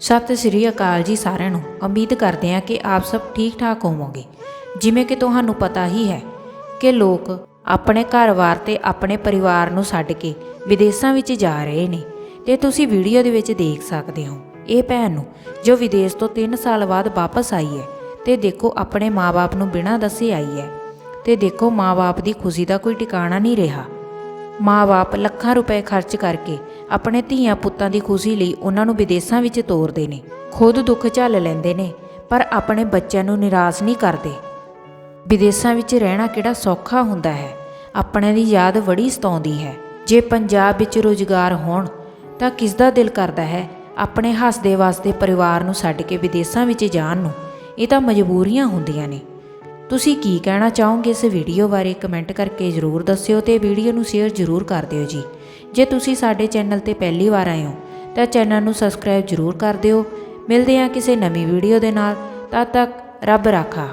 ਸਤਿ ਸ੍ਰੀ ਅਕਾਲ ਜੀ ਸਾਰਿਆਂ ਨੂੰ। ਉਮੀਦ ਕਰਦੇ ਹਾਂ ਕਿ ਆਪ ਸਭ ਠੀਕ ਠਾਕ ਹੋਵੋਗੇ। ਜਿਵੇਂ ਕਿ ਤੁਹਾਨੂੰ ਪਤਾ ਹੀ ਹੈ ਕਿ ਲੋਕ ਆਪਣੇ ਘਰ-ਬਾਰ ਤੇ ਆਪਣੇ ਪਰਿਵਾਰ ਨੂੰ ਛੱਡ ਕੇ ਵਿਦੇਸ਼ਾਂ ਵਿੱਚ ਜਾ ਰਹੇ ਨੇ ਤੇ ਤੁਸੀਂ ਵੀਡੀਓ ਦੇ ਵਿੱਚ ਦੇਖ ਸਕਦੇ ਹੋ। ਇਹ ਭੈਣ ਨੂੰ ਜੋ ਵਿਦੇਸ਼ ਤੋਂ 3 ਸਾਲ ਬਾਅਦ ਵਾਪਸ ਆਈ ਹੈ ਤੇ ਦੇਖੋ ਆਪਣੇ ਮਾਪੇ ਨੂੰ ਬਿਨਾਂ ਦੱਸੇ ਆਈ ਹੈ ਤੇ ਦੇਖੋ ਮਾਪੇ ਦੀ ਖੁਸ਼ੀ ਦਾ ਕੋਈ ਟਿਕਾਣਾ ਨਹੀਂ ਰਿਹਾ। ਮਾਂ-ਬਾਪ ਲੱਖਾਂ ਰੁਪਏ ਖਰਚ ਕਰਕੇ ਆਪਣੇ ਧੀਆਂ ਪੁੱਤਾਂ ਦੀ ਖੁਸ਼ੀ ਲਈ ਉਹਨਾਂ ਨੂੰ ਵਿਦੇਸ਼ਾਂ ਵਿੱਚ ਤੋਰਦੇ ਨੇ। ਖੁਦ ਦੁੱਖ ਝੱਲ ਲੈਂਦੇ ਨੇ, ਪਰ ਆਪਣੇ ਬੱਚਿਆਂ ਨੂੰ ਨਿਰਾਸ਼ ਨਹੀਂ ਕਰਦੇ। ਵਿਦੇਸ਼ਾਂ ਵਿੱਚ ਰਹਿਣਾ ਕਿਹੜਾ ਸੌਖਾ ਹੁੰਦਾ ਹੈ? ਆਪਣੇ ਦੀ ਯਾਦ ਬੜੀ ਸਤਾਉਂਦੀ ਹੈ। ਜੇ ਪੰਜਾਬ ਵਿੱਚ ਰੋਜ਼ਗਾਰ ਹੋਣ, ਤਾਂ ਕਿਸ ਦਾ ਦਿਲ ਕਰਦਾ ਹੈ ਆਪਣੇ ਹੱਸਦੇ ਵਸਦੇ ਪਰਿਵਾਰ ਨੂੰ ਛੱਡ ਕੇ ਵਿਦੇਸ਼ਾਂ ਵਿੱਚ ਜਾਣ ਨੂੰ? ਇਹ ਤਾਂ ਮਜਬੂਰੀਆਂ ਹੁੰਦੀਆਂ ਨੇ। ਤੁਸੀਂ ਕੀ ਕਹਿਣਾ ਚਾਹੋਗੇ ਇਸ ਵੀਡੀਓ ਬਾਰੇ ਕਮੈਂਟ ਕਰਕੇ ਜ਼ਰੂਰ ਦੱਸਿਓ ਤੇ ਵੀਡੀਓ ਨੂੰ ਸ਼ੇਅਰ ਜ਼ਰੂਰ ਕਰ ਦਿਓ ਜੀ। ਜੇ ਤੁਸੀਂ ਸਾਡੇ ਚੈਨਲ ਤੇ ਪਹਿਲੀ ਵਾਰ ਆਏ ਹੋ, ਤਾਂ ਚੈਨਲ ਨੂੰ ਸਬਸਕ੍ਰਾਈਬ ਜ਼ਰੂਰ ਕਰ ਦਿਓ। ਮਿਲਦੇ ਹਾਂ ਕਿਸੇ ਨਵੀਂ ਵੀਡੀਓ ਦੇ ਨਾਲ। ਤਦ ਤੱਕ ਰੱਬ ਰਾਖਾ।